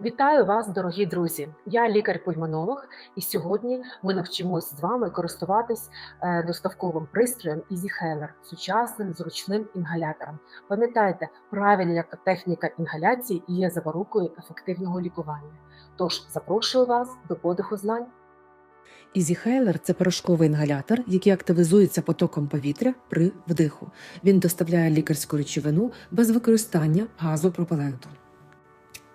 Вітаю вас, дорогі друзі! Я лікар-пульмонолог, і сьогодні ми навчимось з вами користуватись е, доставковим пристроєм EasyHeller, сучасним зручним інгалятором. Пам'ятайте, правильна техніка інгаляції є запорукою ефективного лікування. Тож запрошую вас до подиху знань. EasyHailer – це порошковий інгалятор, який активізується потоком повітря при вдиху. Він доставляє лікарську речовину без використання газу пропеленту.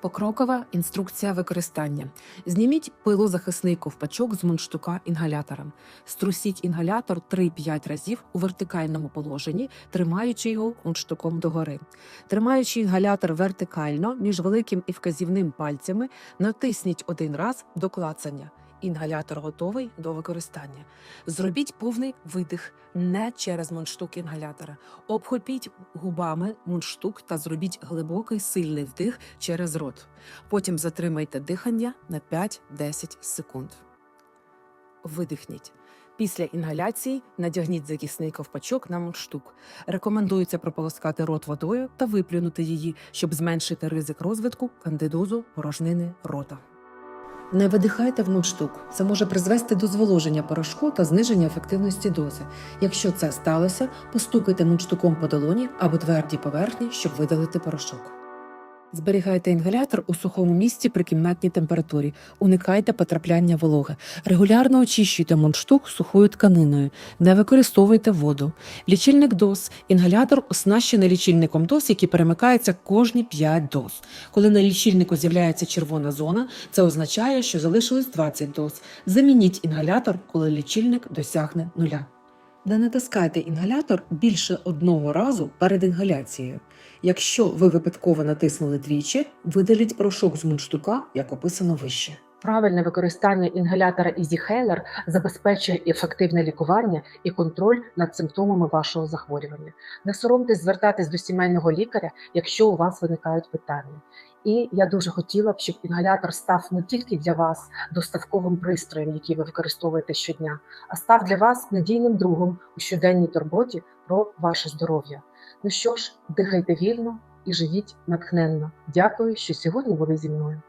Покрокова інструкція використання. Зніміть пилозахисний ковпачок з мундштука інгалятором. Струсіть інгалятор 3-5 разів у вертикальному положенні, тримаючи його мундштуком догори. Тримаючи інгалятор вертикально між великим і вказівним пальцями, натисніть один раз до клацання. Інгалятор готовий до використання. Зробіть повний видих не через мундштук інгалятора. Обхопіть губами мундштук та зробіть глибокий сильний вдих через рот. Потім затримайте дихання на 5-10 секунд. Видихніть. Після інгаляції надягніть захисний ковпачок на мундштук. Рекомендується прополоскати рот водою та виплюнути її, щоб зменшити ризик розвитку кандидозу порожнини рота. Не видихайте в мундштук. Це може призвести до зволоження порошку та зниження ефективності дози. Якщо це сталося, постукайте мундштуком по долоні або твердій поверхні, щоб видалити порошок. Зберігайте інгалятор у сухому місці при кімнатній температурі. Уникайте потрапляння вологи. Регулярно очищуйте мундштук сухою тканиною. Не використовуйте воду. Лічильник доз. Інгалятор оснащений лічильником доз, який перемикається кожні 5 доз. Коли на лічильнику з'являється червона зона, це означає, що залишилось 20 доз. Замініть інгалятор, коли лічильник досягне нуля. Не натискайте інгалятор більше одного разу перед інгаляцією. Якщо ви випадково натиснули двічі, видаліть порошок з мундштука, як описано вище. Правильне використання інгалятора EasyHeller забезпечує ефективне лікування і контроль над симптомами вашого захворювання. Не соромтесь звертатись до сімейного лікаря, якщо у вас виникають питання. І я дуже хотіла б, щоб інгалятор став не тільки для вас доставковим пристроєм, який ви використовуєте щодня, а став для вас надійним другом у щоденній турботі про ваше здоров'я. Ну що ж, дихайте вільно і живіть натхненно. Дякую, що сьогодні були зі мною.